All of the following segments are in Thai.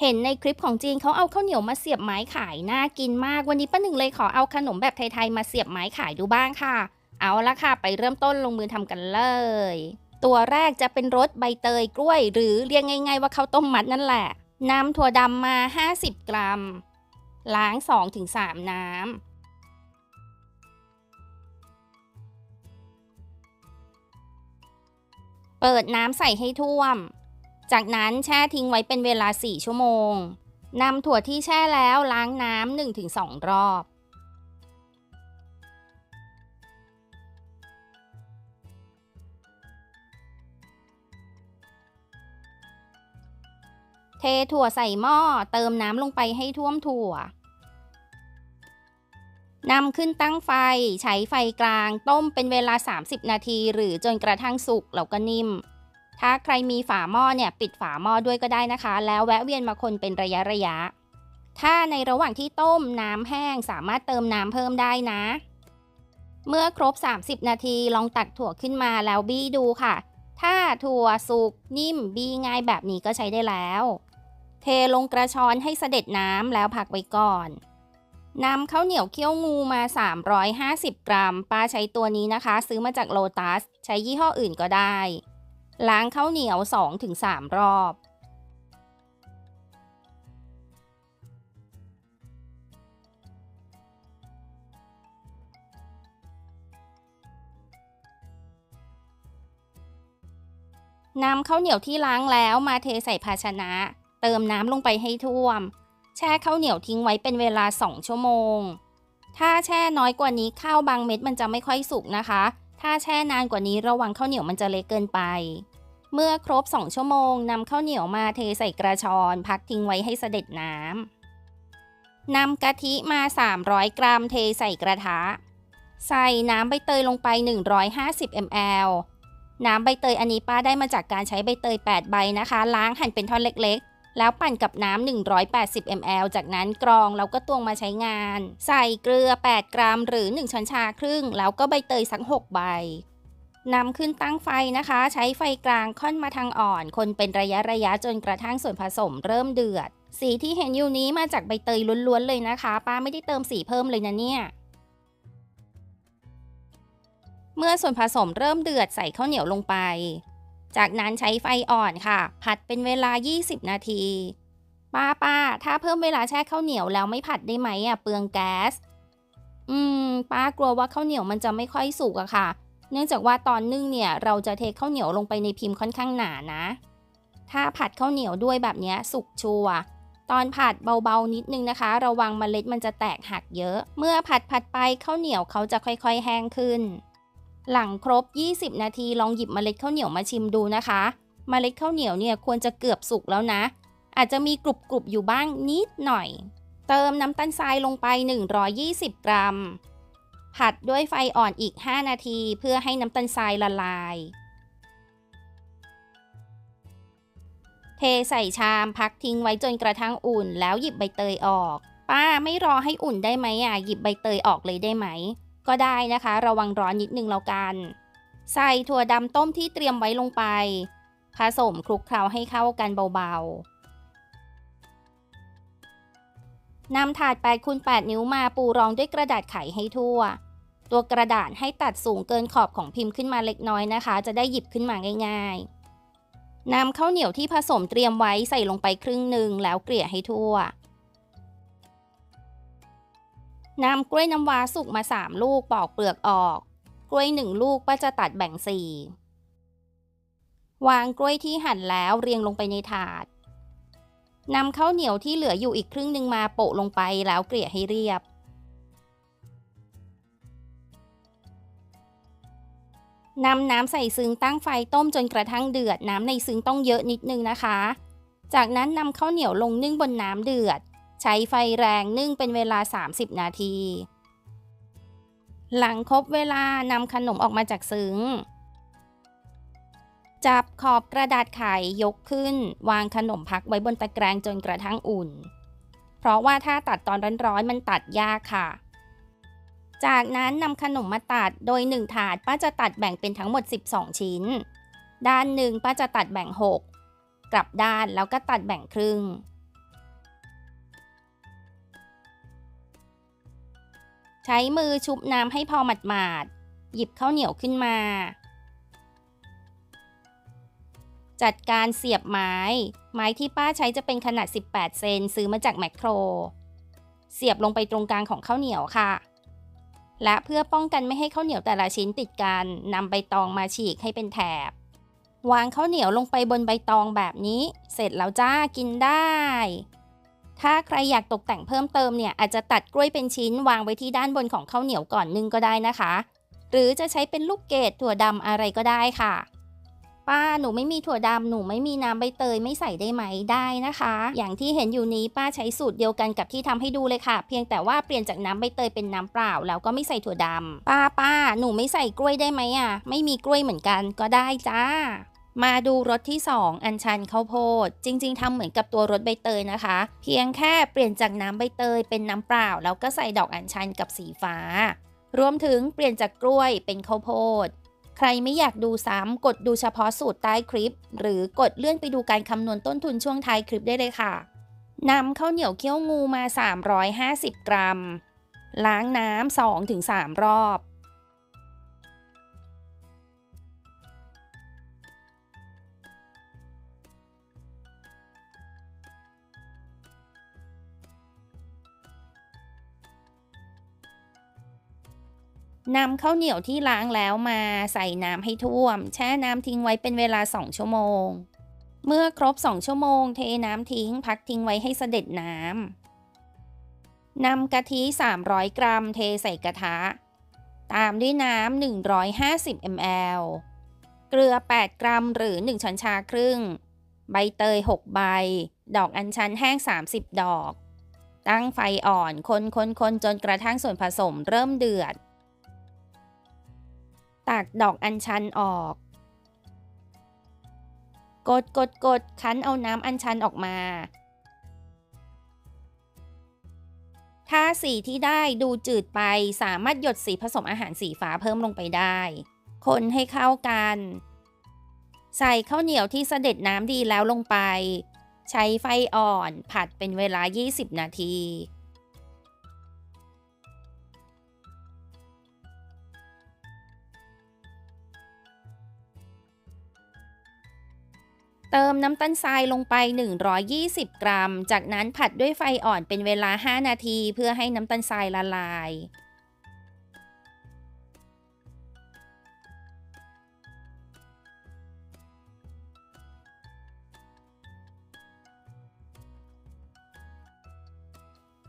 เห็นในคลิปของจีนเขาเอาข้าวเหนียวมาเสียบไม้ขายน่ากินมาก วันนี้ป้าหนึ่งเลยขอเอาขนมแบบไทยๆมาเสียบไม้ขายดูบ้างค่ะ เอาละค่ะ ไปเริ่มต้นลงมือทำกันเลย ตัวแรกจะเป็นรสใบเตยกล้วย หรือเรียกง่ายๆว่าข้าวต้มมัดนั่นแหละนำถั่วดำมา 50 กรัม ล้าง 2-3 น้ำเปิดน้ำใส่ให้ท่วม จากนั้นแช่ทิ้งไว้เป็นเวลา 4 ชั่วโมงนำถั่วที่แช่แล้วล้างน้ำ 1-2 รอบ เทถั่วใส่หม้อเติมน้ำลงไปให้ท่วมถั่วนำขึ้นตั้งไฟใช้ไฟกลางต้มเป็นเวลา 30 นาที หรือจนกระทั่งสุกแล้วก็นิ่ม ถ้าใครมีฝาหม้อเนี่ยปิดฝาหม้อด้วยก็ได้นะคะ แล้วแวะเวียนมาคนเป็นระยะระยะ ถ้าในระหว่างที่ต้มน้ำแห้งสามารถเติมน้ำเพิ่มได้นะ เมื่อครบ 30 นาทีลองตักถั่วขึ้นมาแล้วบี้ดูค่ะ ถ้าถั่วสุกนิ่มบี้ง่ายแบบนี้ก็ใช้ได้แล้ว เทลงกระชอนให้เสด็จน้ำแล้วพักไว้ก่อนนำข้าวเหนียวเคี่ยวงูมา 350 กรัม ป้าใช้ตัวนี้นะคะ ซื้อมาจากโลตัส ใช้ยี่ห้ออื่นก็ได้ ล้างข้าวเหนียว 2-3 รอบ นำข้าวเหนียวที่ล้างแล้วมาเทใส่ภาชนะ เติมน้ำลงไปให้ท่วม แช่ข้าวเหนียวทิ้งไว้เป็นเวลา 2 ชั่วโมง ถ้าแช่น้อยกว่านี้ข้าวบางเม็ดมันจะไม่ค่อยสุกนะคะถ้าแช่นานกว่านี้ระวังข้าวเหนียวมันจะเละเกินไป เมื่อครบ 2 ชั่วโมงนำข้าวเหนียวมาเทใส่กระชอน พักทิ้งไว้ให้เสด็จน้ำนำกะทิมา 300 กรัมเทใส่กระทะ ใส่น้ำใบเตยลงไป 150 ml น้ำใบเตยอันนี้ป้าได้มาจากการใช้ใบเตย 8 ใบนะคะ ล้างหั่นเป็นท่อนเล็กๆ แล้วปั่นกับน้ำ180 ml จากนั้นกรองแล้วก็ตวงมาใช้งาน ใส่เกลือ 8 กรัม หรือ 1 ช้อนชาครึ่ง แล้วก็ใบเตยสัก 6 ใบ นำขึ้นตั้งไฟนะคะ ใช้ไฟกลางค่อนมาทางอ่อน คนเป็นระยะระยะจนกระทั่งส่วนผสมเริ่มเดือด สีที่เห็นอยู่นี้มาจากใบเตยล้วนๆเลยนะคะ ป้าไม่ได้เติมสีเพิ่มเลยนะเนี่ยเมื่อส่วนผสมเริ่มเดือดใส่ข้าวเหนียวลงไป จากนั้นใช้ไฟอ่อนค่ะ ผัดเป็นเวลา 20 นาที ป้าป้า ถ้าเพิ่มเวลาแช่ข้าวเหนียวแล้วไม่ผัดได้ไหมอะเปลืองแก๊ส อืม ป้ากลัวว่าข้าวเหนียวมันจะไม่ค่อยสุกอะค่ะ เนื่องจากว่าตอนนึ่งเนี่ยเราจะเทข้าวเหนียวลงไปในพิมพ์ค่อนข้างหนานะ ถ้าผัดข้าวเหนียวด้วยแบบนี้สุกชัวตอนผัดเบาๆนิดนึงนะคะ ระวังเมล็ดมันจะแตกหักเยอะ เมื่อผัดผัดไปข้าวเหนียวเขาจะค่อยๆ แห้งขึ้น หลังครบ 20 นาทีลองหยิบเมล็ดข้าวเหนียวมาชิมดูนะคะเมล็ดข้าวเหนียวเนี่ยควรจะเกือบสุกแล้วนะ อาจจะมีกรุบๆอยู่บ้างนิดหน่อย เติมน้ำตาลทรายลงไป 120 กรัม ผัดด้วยไฟอ่อนอีก 5 นาทีเพื่อให้น้ำตาลทรายละลาย เทใส่ชามพักทิ้งไว้จนกระทั่งอุ่น แล้วหยิบใบเตยออก ป้าไม่รอให้อุ่นได้ไหมอะหยิบใบเตยออกเลยได้ไหม ก็ได้นะคะ ระวังร้อนนิดนึงแล้วกัน ใส่ถั่วดำต้มที่เตรียมไว้ลงไป ผสมคลุกเคล้าให้เข้ากันเบาๆ นำถาด8คูณ8นิ้วมาปูรองด้วยกระดาษไขให้ทั่ว ตัวกระดาษให้ตัดสูงเกินขอบของพิมพ์ขึ้นมาเล็กน้อยนะคะ จะได้หยิบขึ้นมาง่าย ๆนำข้าวเหนียวที่ผสมเตรียมไว้ใส่ลงไปครึ่งหนึ่งแล้วเกลี่ยให้ทั่วนำกล้วยน้ำว้าสุกมา 3 ลูกปอกเปลือกออก กล้วย 1 ลูกป้าจะตัดแบ่ง 4 วางกล้วยที่หั่นแล้วเรียงลงไปในถาด นำข้าวเหนียวที่เหลืออยู่อีกครึ่งหนึ่งมาโปะลงไปแล้วเกลี่ยให้เรียบ นำน้ำใส่ซึ้งตั้งไฟต้มจนกระทั่งเดือด น้ำในซึ้งต้องเยอะนิดนึงนะคะ จากนั้นนำข้าวเหนียวลงนึ่งบนน้ำเดือด ใช้ไฟแรงนึ่งเป็นเวลา 30 นาที หลังครบเวลานำขนมออกมาจากซึ้ง จับขอบกระดาษไขยกขึ้น วางขนมพักไว้บนตะแกรงจนกระทั่งอุ่น เพราะว่าถ้าตัดตอนร้อนๆมันตัดยากค่ะ จากนั้นนำขนมมาตัดโดย 1 ถาดป้าจะตัดแบ่งเป็นทั้งหมด 12 ชิ้น ด้านหนึ่งป้าจะตัดแบ่ง 6 กลับด้านแล้วก็ตัดแบ่งครึ่งใช้มือชุบน้ำให้พอหมาดๆหยิบข้าวเหนียวขึ้นมา จัดการเสียบไม้ ไม้ที่ป้าใช้จะเป็นขนาด 18 เซนซื้อมาจากแมคโคร เสียบลงไปตรงกลางของข้าวเหนียวค่ะ และเพื่อป้องกันไม่ให้ข้าวเหนียวแต่ละชิ้นติดกันนำใบตองมาฉีกให้เป็นแถบ วางข้าวเหนียวลงไปบนใบตองแบบนี้ เสร็จแล้วจ้ากินได้ ถ้าใครอยากตกแต่งเพิ่มเติมเนี่ยอาจจะตัดกล้วยเป็นชิ้นวางไว้ที่ด้านบนของข้าวเหนียวก่อนนึ่งก็ได้นะคะ หรือจะใช้เป็นลูกเกดถั่วดำอะไรก็ได้ค่ะ ป้าหนูไม่มีถั่วดำหนูไม่มีน้ำใบเตยไม่ใส่ได้ไหมได้นะคะ อย่างที่เห็นอยู่นี้ป้าใช้สูตรเดียวกันกับที่ทำให้ดูเลยค่ะ เพียงแต่ว่าเปลี่ยนจากน้ำใบเตยเป็นน้ำเปล่า แล้วก็ไม่ใส่ถั่วดำป้าป้าหนูไม่ใส่กล้วยได้ไหมอะ ไม่มีกล้วยเหมือนกันก็ได้จ้ามาดูรสที่ 2 อัญชันข้าวโพด จริง ๆทำเหมือนกับตัวรสใบเตยนะคะ เพียงแค่เปลี่ยนจากน้ำใบเตยเป็นน้ำเปล่า แล้วก็ใส่ดอกอัญชันกับสีฟ้า รวมถึงเปลี่ยนจากกล้วยเป็นข้าวโพด ใครไม่อยากดูซ้ำกดดูเฉพาะสูตรใต้คลิป หรือกดเลื่อนไปดูการคำนวณต้นทุนช่วงท้ายคลิปได้เลยค่ะนำข้าวเหนียวเคี้ยวงูมา 350 กรัม ล้างน้ำ2-3 รอบ นำข้าวเหนียวที่ล้างแล้วมาใส่น้ำให้ท่วม แช่น้ำทิ้งไว้เป็นเวลา 2 ชั่วโมง เมื่อครบ 2 ชั่วโมง เทน้ำทิ้ง พักทิ้งไว้ให้เสด็จน้ำนำกะทิ 300 กรัม เทใส่กระทะ ตามด้วยน้ำ150 ml เกลือ 8 กรัมหรือ 1 ช้อนชาครึ่ง ใบเตย 6 ใบ ดอกอัญชันแห้ง 30 ดอก ตั้งไฟอ่อน คนๆๆจนกระทั่งส่วนผสมเริ่มเดือด ตักดอกอัญชันออก กดกดกดคั้นเอาน้ำอัญชันออกมา ถ้าสีที่ได้ดูจืดไปสามารถหยดสีผสมอาหารสีฟ้าเพิ่มลงไปได้ คนให้เข้ากัน ใส่ข้าวเหนียวที่เสด็จน้ำดีแล้วลงไป ใช้ไฟอ่อนผัดเป็นเวลา 20 นาที เติมน้ำตาลทรายลงไป 120 กรัม จากนั้นผัดด้วยไฟอ่อนเป็นเวลา 5 นาทีเพื่อให้น้ำตาลทรายละลาย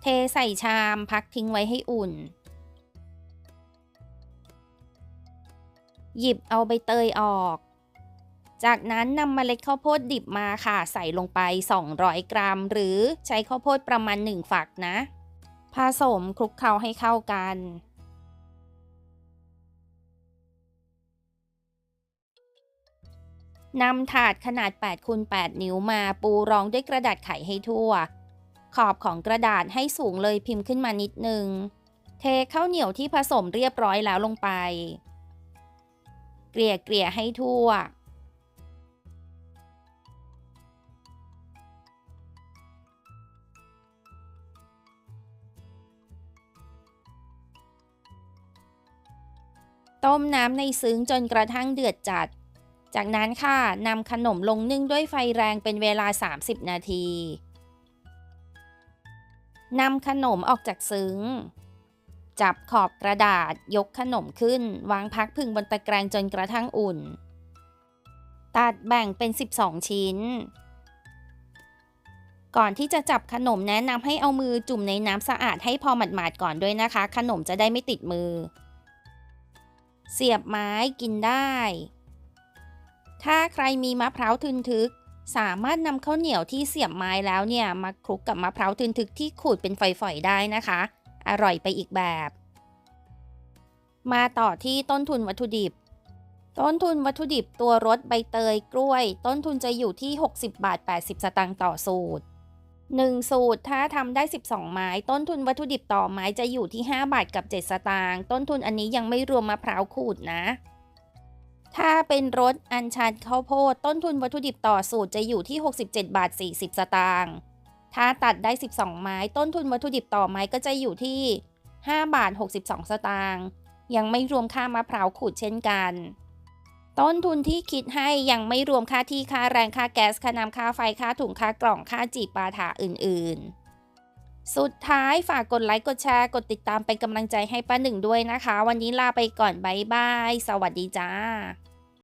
เทใส่ชามพักทิ้งไว้ให้อุ่น หยิบเอาใบเตยออก จากนั้นนำเมล็ดข้าวโพดดิบมาค่ะ ใส่ลงไป 200 กรัม หรือใช้ข้าวโพดประมาณ 1 ฝักนะ ผสมคลุกเคล้าให้เข้ากัน นำถาดขนาด8คูณ8นิ้วมาปูรองด้วยกระดาษไขให้ทั่ว ขอบของกระดาษให้สูงเลยพิมพ์ขึ้นมานิดนึง เทข้าวเหนียวที่ผสมเรียบร้อยแล้วลงไป เกลี่ยเกลี่ยให้ทั่ว ต้มน้ำในซึ้งจนกระทั่งเดือดจัด จากนั้นค่ะนำขนมลงนึ่งด้วยไฟแรงเป็นเวลา 30 นาทีนำขนมออกจากซึ้ง จับขอบกระดาษยกขนมขึ้น วางพักพึ่งบนตะแกรงจนกระทั่งอุ่น ตัดแบ่งเป็น 12 ชิ้น ก่อนที่จะจับขนมแนะนำให้เอามือจุ่มในน้ำสะอาดให้พอหมาดๆก่อนด้วยนะคะ ขนมจะได้ไม่ติดมือ เสียบไม้กินได้ ถ้าใครมีมะพร้าวทึนทึก สามารถนำข้าวเหนียวที่เสียบไม้แล้วเนี่ยมาคลุกกับมะพร้าวทึนทึกที่ขูดเป็นฝอยๆได้นะคะ อร่อยไปอีกแบบ มาต่อที่ต้นทุนวัตถุดิบ ต้นทุนวัตถุดิบตัวรสใบเตยกล้วย ต้นทุนจะอยู่ที่ 60 บาท 80 สตางค์ต่อสูตร 1 สูตรถ้าทำได้ 12 ไม้ ต้นทุนวัตถุดิบต่อไม้จะอยู่ที่ 5 บาทกับ 7 สตางค์ต้นทุนอันนี้ยังไม่รวมมะพร้าวขูดนะ ถ้าเป็นรสอัญชันข้าวโพดต้นทุนวัตถุดิบต่อสูตรจะอยู่ที่ 67 บาท 40 สตางค์ถ้าตัดได้ 12 ไม้ ต้นทุนวัตถุดิบต่อไม้ก็จะอยู่ที่ 5 บาท 62 สตางค์ยังไม่รวมค่ามะพร้าวขูดเช่นกัน ต้นทุนที่คิดให้ยังไม่รวมค่าที่ค่าแรงค่าแก๊สค่าน้ำค่าไฟค่าถุงค่ากล่องค่าจีบปาถาอื่น ๆสุดท้ายฝากกดไลค์ กดแชร์ กดติดตามเป็นกำลังใจให้ป้าหนึ่งด้วยนะคะ วันนี้ลาไปก่อน บ๊ายบาย สวัสดีจ้า